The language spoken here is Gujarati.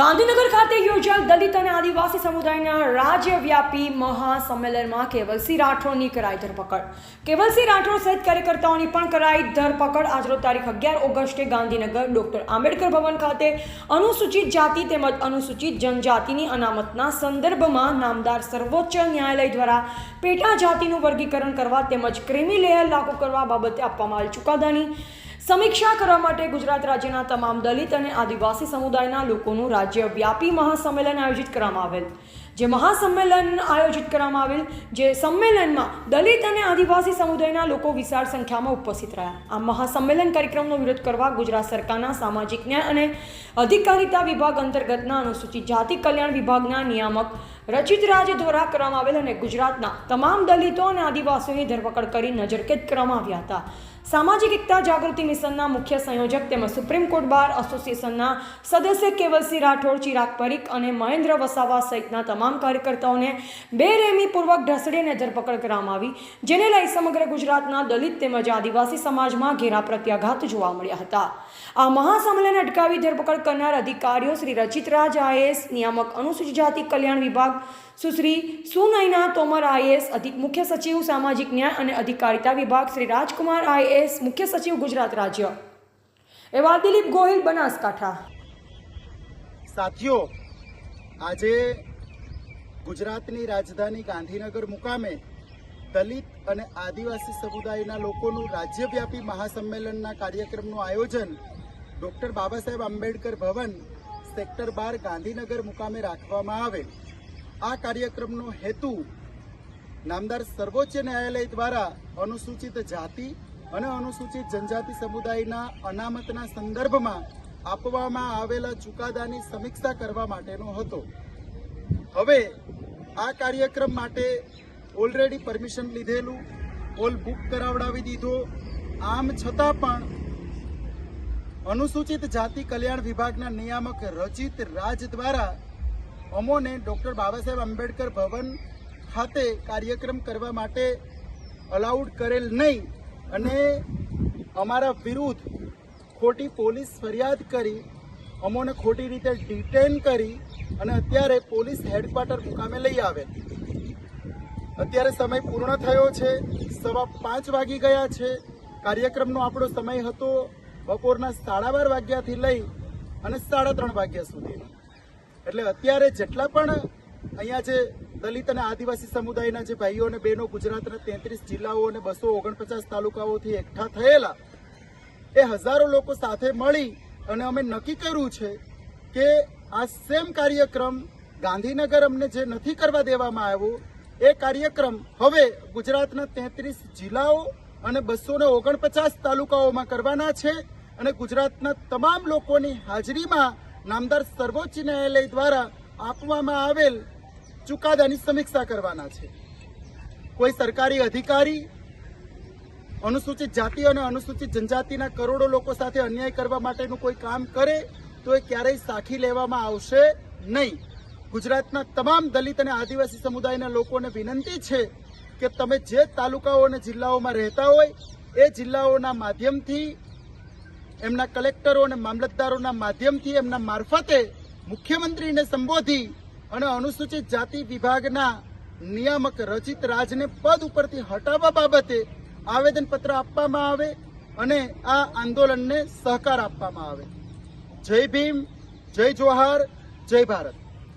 ગાંધીનગર ખાતે યોજાયેલ દલિત અને આદિવાસી સમુદાયના રાજ્યવ્યાપી મહાસંમેલનમાં કેવલસિંહ રાઠોડની કરાઈ ધરપકડ. કેવલસિંહ રાઠોડ સહિત કાર્યકર્તાઓની પણ કરાઈ ધરપકડ. આજરો તારીખ અગિયાર ઓગસ્ટે ગાંધીનગર ડોક્ટર આંબેડકર ભવન ખાતે અનુસૂચિત જાતિ તેમજ અનુસૂચિત જનજાતિની અનામતના સંદર્ભમાં નામદાર સર્વોચ્ચ ન્યાયાલય દ્વારા પેટા જાતિનું વર્ગીકરણ કરવા તેમજ ક્રિમિલેયર લાગુ કરવા બાબતે આપવામાં આવેલ ચુકાદાની સમીક્ષા કરવા માટે ગુજરાત રાજ્યના તમામ દલિત અને આદિવાસી સમુદાયના લોકોનું રાજ્યવ્યાપી મહાસંમેલન આયોજિત કરવામાં આવેલ. જે મહાસંમેલન આયોજિત કરવામાં આવેલ, જે સંમેલનમાં દલિત અને આદિવાસી સમુદાયના લોકો વિશાળ સંખ્યામાં ઉપસ્થિત રહ્યા. આ મહાસંમેલન કાર્યક્રમનો વિરોધ કરવા ગુજરાત સરકારના સામાજિક ન્યાય અને અધિકારિતા વિભાગ અંતર્ગતના અનુસૂચિત જાતિ કલ્યાણ વિભાગના નિયામક રચિત રાજ દ્વારા કરવામાં આવેલ અને ગુજરાતના તમામ દલિતો અને આદિવાસીઓની ધરપકડ કરી નજરકેદ કરવામાં આવ્યા હતા. સામાજિક એકતા જાગૃતિ મિશનના મુખ્ય સંયોજક તેમજ સુપ્રીમ કોર્ટ બાર એસોસિએશનના સદસ્ય કેવલસિંહ રાઠોડ, ચિરાગ પરીખ અને મહેન્દ્ર વસાવા સહિતના તમામ કાર્યકર્તાઓને બેરહેમીપૂર્વક ઢસડીને ધરપકડ કરવામાં આવી, જેને લઈ સમગ્ર ગુજરાતના દલિત તેમજ આદિવાસી સમાજમાં ઘેરા પ્રત્યાઘાત જોવા મળ્યા હતા. આ મહાસંમેલન અટકાવી ધરપકડ કરનાર અધિકારીઓ શ્રી રચિતરાજ આઈએસ નિયામક અનુસૂચિત જાતિ કલ્યાણ વિભાગ, સુશ્રી સુનયના તોમર આઈએસ અધિક મુખ્ય સચિવ, સામાજિક ન્યાય અને અધિકારિતા વિભાગ શ્રી રાજકુમાર આઈએસ મુખ્ય સચિવ ગુજરાત રાજ્ય. એવા દિલીપ ગોહિલ, બનાસકાંઠા. સાથીઓ, આજે ગુજરાતની રાજધાની ગાંધીનગર મુકામે દલિત અને આદિવાસી સમુદાયના લોકોનું રાજ્યવ્યાપી મહાસંમેલનના કાર્યક્રમનું આયોજન ડોક્ટર બાબા સાહેબ આંબેડકર ભવન સેક્ટર બાર ગાંધીનગર મુકામે રાખવામાં આવે. આ કાર્યક્રમનો હેતુ નામદાર સર્વોચ્ચ ન્યાયાલય દ્વારા અનુસૂચિત જાતિ અને અનુસૂચિત જનજાતિ સમુદાયના અનામતના સંદર્ભમાં આપવામાં આવેલા ચુકાદાની સમીક્ષા કરવા માટેનો હતો. હવે આ કાર્યક્રમ માટે ઓલરેડી પરમિશન લીધેલું. હોલ બુક કરાવડાવી દીધો. આમ છતાં પણ અનુસૂચિત જાતિ કલ્યાણ વિભાગના નિયામક રચિત રાજ દ્વારા અમોને ડૉક્ટર બાબા સાહેબ આંબેડકર ભવન ખાતે કાર્યક્રમ કરવા માટે અલાઉડ કરેલ નહીં. અને અમારા વિરુદ્ધ ખોટી પોલીસ ફરિયાદ કરી અમોને ખોટી રીતે ડિટેન કરી અને અત્યારે પોલીસ હેડક્વાર્ટર મુકામે લઈ આવે. અત્યારે સમય પૂર્ણ થયો છે, સવા પાંચ વાગી ગયા છે. કાર્યક્રમનો આપણો સમય હતો બપોરના સાડા બાર વાગ્યાથી લઈ અને સાડા ત્રણ વાગ્યા સુધીનો. એટલે અત્યારે જેટલા પણ અહીંયા જે દલિત અને આદિવાસી સમુદાયના જે ભાઈઓ અને બહેનો ગુજરાતના તેત્રીસ જિલ્લાઓ અને બસો ઓગણપચાસ તાલુકાઓથી એકઠા થયેલા, એ હજારો લોકો સાથે મળી અને અમે નક્કી કર્યું છે કે આ સેમ કાર્યક્રમ ગાંધીનગર અમને જે નથી કરવા દેવામાં આવ્યો, એ કાર્યક્રમ હવે ગુજરાતના તેત્રીસ જિલ્લાઓ અને બસો ને ઓગણપચાસ તાલુકાઓમાં કરવાના છે અને ગુજરાતના તમામ લોકોની હાજરીમાં નામદાર સર્વોચ્ચ ન્યાયાલય દ્વારા આપવામાં આવેલ ચુકાદાની સમીક્ષા કરવાના છે. કોઈ સરકારી અધિકારી અનુસૂચિત જાતિ અને અનુસૂચિત જનજાતિના કરોડો લોકો સાથે અન્યાય કરવા માટેનું કોઈ કામ કરે તો એ ક્યારેય સાખી લેવામાં આવશે નહીં. ગુજરાતના તમામ દલિત અને આદિવાસી સમુદાયના લોકોને વિનંતી છે કે તમે જે તાલુકાઓ અને જિલ્લાઓમાં રહેતા હોય, એ જિલ્લાઓના માધ્યમથી, એમના કલેક્ટરો અને મામલતદારોના માધ્યમથી એમના મારફતે મુખ્યમંત્રીને સંબોધી અને અનુસૂચિત જાતિ વિભાગના નિયામક રચિત રાજને પદ ઉપરથી હટાવવા બાબતે આવેદનપત્ર આપવામાં આવે અને આ આંદોલનને સહકાર આપવામાં આવે. જય ભીમ, જય જોહાર, જય ભારત.